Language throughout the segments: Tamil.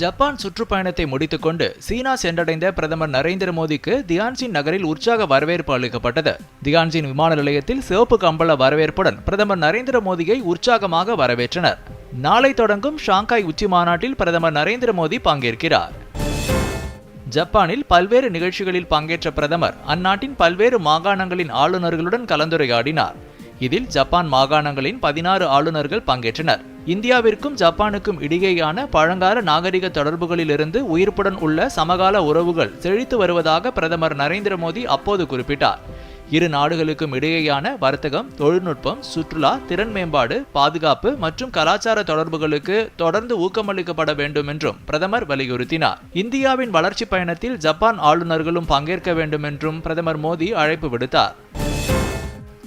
ஜப்பான் சுற்றுப்பயணத்தை முடித்துக்கொண்டு சீனா சென்றடைந்த பிரதமர் நரேந்திர மோடிக்கு தியான்சின் நகரில் உற்சாக வரவேற்பு அளிக்கப்பட்டது. தியான்சின் விமான நிலையத்தில் சிவப்பு கம்பள வரவேற்புடன் பிரதமர் நரேந்திர மோடியை உற்சாகமாக வரவேற்றனர். நாளை தொடங்கும் ஷாங்காய் உச்சி மாநாட்டில் பிரதமர் நரேந்திர மோடி பங்கேற்கிறார். ஜப்பானில் பல்வேறு நிகழ்ச்சிகளில் பங்கேற்ற பிரதமர் அந்நாட்டின் பல்வேறு மாகாணங்களின் ஆளுநர்களுடன் கலந்துரையாடினார். இதில் ஜப்பான் மாகாணங்களின் பதினாறு ஆளுநர்கள் பங்கேற்றனர். இந்தியாவிற்கும் ஜப்பானுக்கும் இடையேயான பழங்கால நாகரிக தொடர்புகளிலிருந்து உயிர்ப்புடன் உள்ள சமகால உறவுகள் செழித்து வருவதாக பிரதமர் நரேந்திர மோடி அப்போது குறிப்பிட்டார். இரு நாடுகளுக்கும் இடையேயான வர்த்தகம் தொழில்நுட்பம் சுற்றுலா திறன் மேம்பாடு பாதுகாப்பு மற்றும் கலாச்சார தொடர்புகளுக்கு தொடர்ந்து ஊக்கமளிக்கப்பட வேண்டும் என்றும் பிரதமர் வலியுறுத்தினார். இந்தியாவின் வளர்ச்சி பயணத்தில் ஜப்பான் ஆளுநர்களும் பங்கேற்க வேண்டும் என்றும் பிரதமர் மோடி அழைப்பு விடுத்தார்.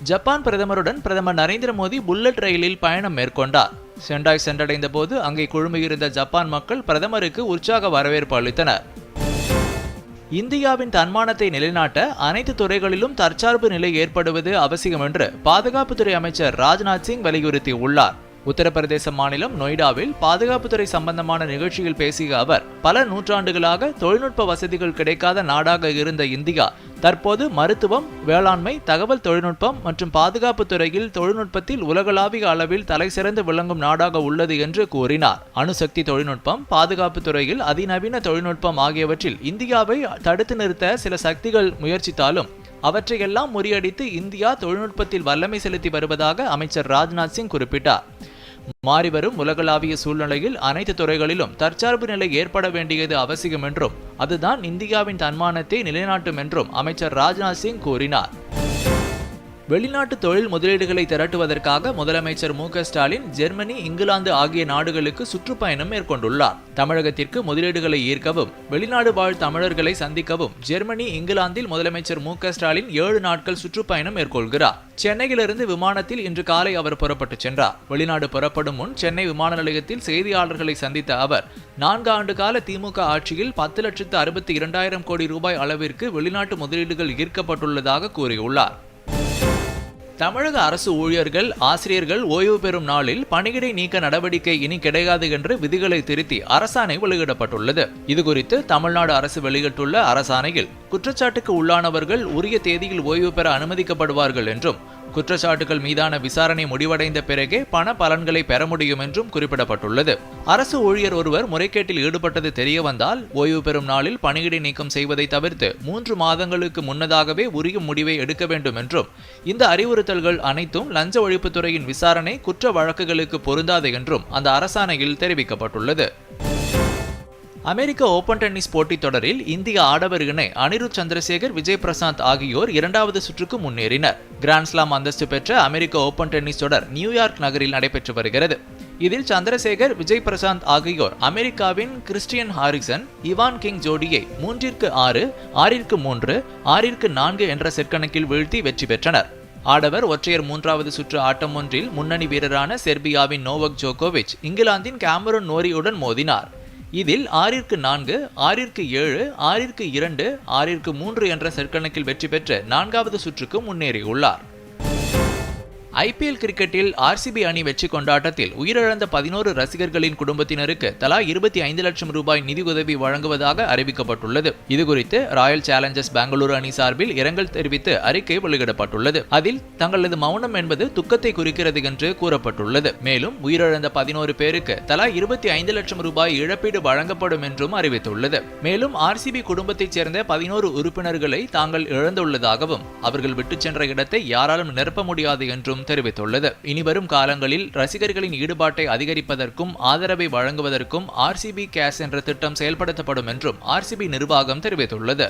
ஜப்பான் பிரதமருடன் பிரதமர் நரேந்திர மோடி புல்லட் ரயிலில் பயணம் மேற்கொண்டார். சென்டாய் சென்றடைந்த போது அங்கே குழுமியிருந்த ஜப்பான் மக்கள் பிரதமருக்கு உற்சாக வரவேற்பு அளித்தனர். இந்தியாவின் தன்மானத்தை நிலைநாட்ட அனைத்து துறைகளிலும் தற்சார்பு நிலை ஏற்படுவது அவசியம் என்று பாதுகாப்புத்துறை அமைச்சர் ராஜ்நாத் சிங் வலியுறுத்தியுள்ளார். உத்தரப்பிரதேச மாநிலம் நொய்டாவில் பாதுகாப்புத்துறை சம்பந்தமான நிகழ்ச்சியில் பேசிய அவர் பல நூற்றாண்டுகளாக தொழில்நுட்ப வசதிகள் கிடைக்காத நாடாக இருந்த இந்தியா தற்போது மருத்துவம் வேளாண்மை தகவல் தொழில்நுட்பம் மற்றும் பாதுகாப்பு துறையில் தொழில்நுட்பத்தில் உலகளாவிய அளவில் தலைசிறந்து விளங்கும் நாடாக உள்ளது என்று கூறினார். அணுசக்தி தொழில்நுட்பம் பாதுகாப்பு துறையில் அதிநவீன தொழில்நுட்பம் ஆகியவற்றில் இந்தியாவை தடுத்து நிறுத்த சில சக்திகள் முயற்சித்தாலும் அவற்றையெல்லாம் முறியடித்து இந்தியா தொழில்நுட்பத்தில் வல்லமை செலுத்தி வருவதாக அமைச்சர் ராஜ்நாத் சிங் குறிப்பிட்டார். மாறிவரும் உலகளாவிய சூழ்நிலையில் அனைத்து துறைகளிலும் தற்சார்பு நிலை ஏற்பட வேண்டியது அவசியம் என்றும் அதுதான் இந்தியாவின் தன்மானத்தை நிலைநாட்டும் என்றும் அமைச்சர் ராஜ்நாத் சிங் கூறினார். வெளிநாட்டு தொழில் முதலீடுகளை திரட்டுவதற்காக முதலமைச்சர் மு ஸ்டாலின் ஜெர்மனி இங்கிலாந்து ஆகிய நாடுகளுக்கு சுற்றுப்பயணம் மேற்கொண்டுள்ளார். தமிழகத்திற்கு முதலீடுகளை ஈர்க்கவும் வெளிநாடு வாழ் தமிழர்களை சந்திக்கவும் ஜெர்மனி இங்கிலாந்தில் முதலமைச்சர் மு ஸ்டாலின் ஏழு நாட்கள் சுற்றுப்பயணம் மேற்கொள்கிறார். சென்னையிலிருந்து விமானத்தில் இன்று காலை அவர் புறப்பட்டு சென்றார். வெளிநாடு புறப்படும் முன் சென்னை விமான நிலையத்தில் செய்தியாளர்களை சந்தித்த அவர் நான்கு ஆண்டு கால திமுக ஆட்சியில் பத்து லட்சத்து அறுபத்தி இரண்டாயிரம் கோடி ரூபாய் அளவிற்கு வெளிநாட்டு முதலீடுகள் ஈர்க்கப்பட்டுள்ளதாக கூறியுள்ளார். தமிழக அரசு ஊழியர்கள் ஆசிரியர்கள் ஓய்வு பெறும் நாளில் பணியிடை நீக்க நடவடிக்கை இனி கிடையாது என்று விதிகளை திருத்தி அரசாணை வெளியிடப்பட்டுள்ளது. இதுகுறித்து தமிழ்நாடு அரசு வெளியிட்டுள்ள அரசாணையில் குற்றச்சாட்டுக்கு உள்ளானவர்கள் உரிய தேதியில் ஓய்வு பெற அனுமதிக்கப்படுவார்கள் என்றும் குற்றச்சாட்டுகள் மீதான விசாரணை முடிவடைந்த பிறகே பண பலன்களை பெற முடியும் என்றும் குறிப்பிடப்பட்டுள்ளது. அரசு ஊழியர் ஒருவர் முறைகேட்டில் ஈடுபட்டது தெரிய வந்தால் ஓய்வு பெறும் நாளில் பணியிடை நீக்கம் செய்வதை தவிர்த்து மூன்று மாதங்களுக்கு முன்னதாகவே உரிய முடிவை எடுக்க வேண்டும் என்றும் இந்த அறிவுறுத்தல்கள் அனைத்தும் லஞ்ச ஒழிப்புத்துறையின் விசாரணை குற்ற வழக்குகளுக்கு பொருந்தாது என்றும் அந்த அரசாணையில் தெரிவிக்கப்பட்டுள்ளது. அமெரிக்க ஓபன் டென்னிஸ் போட்டித் தொடரில் இந்திய ஆடவர் இணை அனிருத் சந்திரசேகர் விஜய் பிரசாந்த் ஆகியோர் இரண்டாவது சுற்றுக்கு முன்னேறினர். கிராண்ட்ஸ்லாம் அந்தஸ்து பெற்ற அமெரிக்க ஓபன் டென்னிஸ் தொடர் நியூயார்க் நகரில் நடைபெற்று வருகிறது. இதில் சந்திரசேகர் விஜய் பிரசாந்த் ஆகியோர் அமெரிக்காவின் கிறிஸ்டியன் ஹாரிசன் இவான் கிங் ஜோடியை மூன்றிற்கு ஆறு ஆறிற்கு மூன்று ஆறிற்கு நான்கு என்ற செற்கணக்கில் வீழ்த்தி வெற்றி பெற்றனர். ஆடவர் ஒற்றையர் மூன்றாவது சுற்று ஆட்டம் ஒன்றில் முன்னணி வீரரான செர்பியாவின் நோவக் ஜோகோவிச் இங்கிலாந்தின் கேமரன் நோரியுடன் மோதினார். இதில் ஆறிற்கு நான்கு ஆறிற்கு ஏழு ஆறிற்கு இரண்டு ஆறிற்கு மூன்று என்ற செற்கணக்கில் வெற்றி பெற்று நான்காவது சுற்றுக்கு முன்னேறியுள்ளார். ஐபிஎல் கிரிக்கெட்டில் ஆர்சிபி அணி வெற்றி கொண்டாட்டத்தில் உயிரிழந்த பதினோரு ரசிகர்களின் குடும்பத்தினருக்கு தலா இருபத்தி ஐந்து லட்சம் ரூபாய் நிதி உதவி வழங்குவதாக அறிவிக்கப்பட்டுள்ளது. இதுகுறித்து ராயல் சேலஞ்சர்ஸ் பெங்களூரு அணி சார்பில் இரங்கல் தெரிவித்து அறிக்கை வெளியிடப்பட்டுள்ளது. அதில் தங்களது மௌனம் என்பது துக்கத்தை குறிக்கிறது என்று கூறப்பட்டுள்ளது. மேலும் உயிரிழந்த பதினோரு பேருக்கு தலா இருபத்தி ஐந்து லட்சம் ரூபாய் இழப்பீடு வழங்கப்படும் என்றும் அறிவித்துள்ளது. மேலும் ஆர்சிபி குடும்பத்தைச் சேர்ந்த பதினோரு உறுப்பினர்களை தாங்கள் இழந்துள்ளதாகவும் அவர்கள் விட்டுச் சென்ற இடத்தை யாராலும் நிரப்ப முடியாது என்றும் தெரிவித்துள்ளது. இனிவரும் காலங்களில் ரசிகர்களின் ஈடுபாட்டை அதிகரிப்பதற்கும் ஆதரவை வழங்குவதற்கும் ஆர்சிபி கேஸ் என்ற திட்டம் செயல்படுத்தப்படும் என்றும் ஆர்சிபி நிர்வாகம் தெரிவித்துள்ளது.